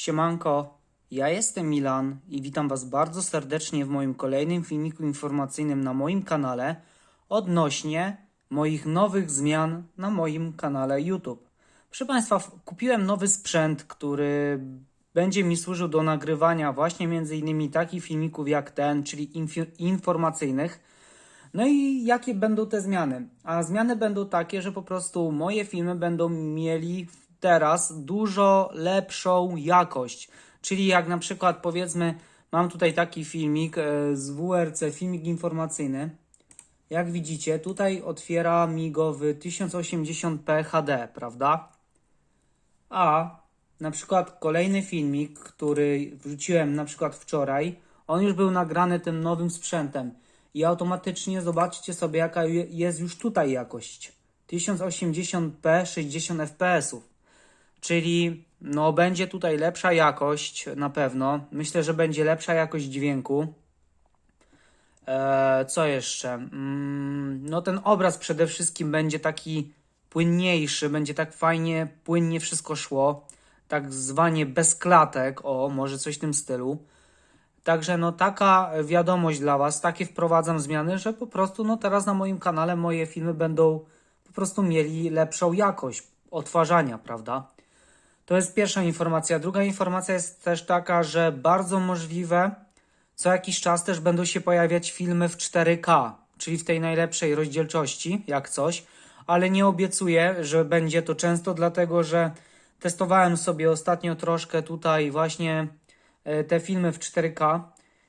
Siemanko, ja jestem Milan i witam Was bardzo serdecznie w moim kolejnym filmiku informacyjnym na moim kanale odnośnie moich nowych zmian na moim kanale YouTube. Proszę Państwa, w- kupiłem nowy sprzęt, który będzie mi służył do nagrywania właśnie między innymi takich filmików jak ten, czyli infi- informacyjnych. No i jakie będą te zmiany? A zmiany będą takie, że po prostu moje filmy będą mieli teraz dużo lepszą jakość. Czyli jak na przykład powiedzmy, mam tutaj taki filmik e, z WRC, filmik informacyjny. Jak widzicie, tutaj otwiera mi go w 1080p HD, prawda? A na przykład kolejny filmik, który wrzuciłem na przykład wczoraj, on już był nagrany tym nowym sprzętem. I automatycznie zobaczcie sobie, jaka je- jest już tutaj jakość. 1080p 60 fps. Czyli no będzie tutaj lepsza jakość na pewno. Myślę, że będzie lepsza jakość dźwięku. E, co jeszcze? Mm, no ten obraz przede wszystkim będzie taki płynniejszy, będzie tak fajnie, płynnie wszystko szło. Tak zwanie bez klatek, o, może coś w tym stylu. Także no taka wiadomość dla Was, takie wprowadzam zmiany, że po prostu no teraz na moim kanale moje filmy będą po prostu mieli lepszą jakość odtwarzania, prawda? To jest pierwsza informacja. Druga informacja jest też taka, że bardzo możliwe co jakiś czas też będą się pojawiać filmy w 4K, czyli w tej najlepszej rozdzielczości, jak coś, ale nie obiecuję, że będzie to często, dlatego że testowałem sobie ostatnio troszkę tutaj właśnie e, te filmy w 4K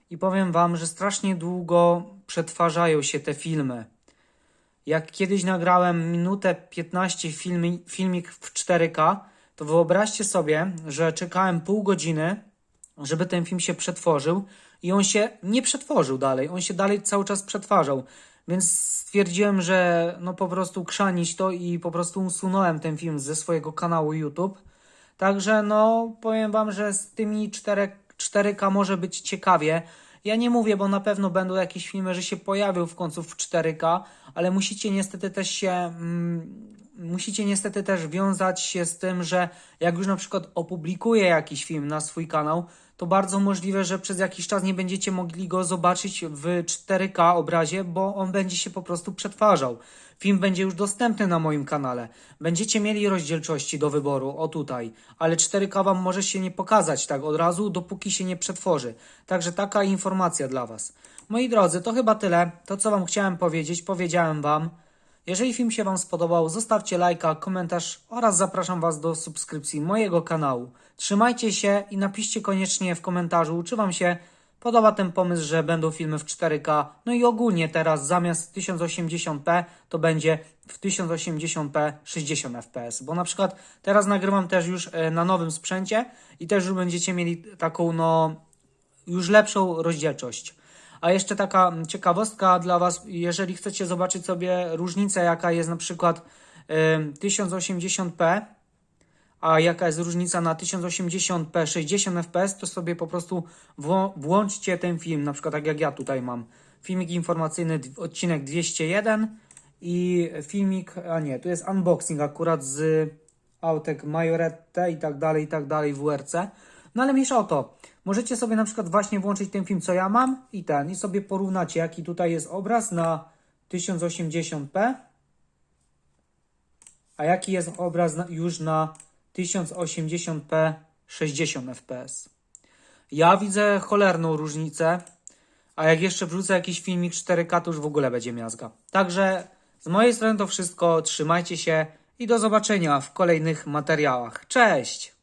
i powiem Wam, że strasznie długo przetwarzają się te filmy. Jak kiedyś nagrałem minutę 15 filmi, filmik w 4K, to wyobraźcie sobie, że czekałem pół godziny, żeby ten film się przetworzył i on się nie przetworzył dalej, on się dalej cały czas przetwarzał. Więc stwierdziłem, że no po prostu krzanić to i po prostu usunąłem ten film ze swojego kanału YouTube. Także no powiem wam, że z tymi 4, 4K może być ciekawie. Ja nie mówię, bo na pewno będą jakieś filmy, że się pojawią w końcu w 4K, ale musicie niestety też się mm, musicie niestety też wiązać się z tym, że jak już na przykład opublikuję jakiś film na swój kanał, to bardzo możliwe, że przez jakiś czas nie będziecie mogli go zobaczyć w 4K obrazie, bo on będzie się po prostu przetwarzał. Film będzie już dostępny na moim kanale. Będziecie mieli rozdzielczości do wyboru, o tutaj, ale 4K wam może się nie pokazać tak od razu, dopóki się nie przetworzy. Także taka informacja dla was. Moi drodzy, to chyba tyle. To co wam chciałem powiedzieć, powiedziałem wam. Jeżeli film się Wam spodobał, zostawcie lajka, komentarz oraz zapraszam Was do subskrypcji mojego kanału. Trzymajcie się i napiszcie koniecznie w komentarzu, czy Wam się podoba ten pomysł, że będą filmy w 4K. No i ogólnie teraz zamiast 1080p to będzie w 1080p 60 fps. Bo na przykład teraz nagrywam też już e, na nowym sprzęcie i też już będziecie mieli taką no już lepszą rozdzielczość. A jeszcze taka mm, ciekawostka dla Was, jeżeli chcecie zobaczyć sobie różnicę, jaka jest na przykład ym, 1080p, a jaka jest różnica na 1080p 60 fps, to sobie po prostu włączcie ten film, na przykład tak jak ja tutaj mam. Filmik informacyjny, odcinek 201 i filmik, a nie, tu jest unboxing akurat z autek Majorette i tak dalej, i tak dalej, WRC. No ale mniejsza o to. Możecie sobie na przykład właśnie włączyć ten film, co ja mam i ten, i sobie porównacie, jaki tutaj jest obraz na 1080p, a jaki jest obraz na, już na 1080p 60 fps. Ja widzę cholerną różnicę, a jak jeszcze wrzucę jakiś filmik 4K, to już w ogóle będzie miazga. Także z mojej strony to wszystko, trzymajcie się i do zobaczenia w kolejnych materiałach. Cześć!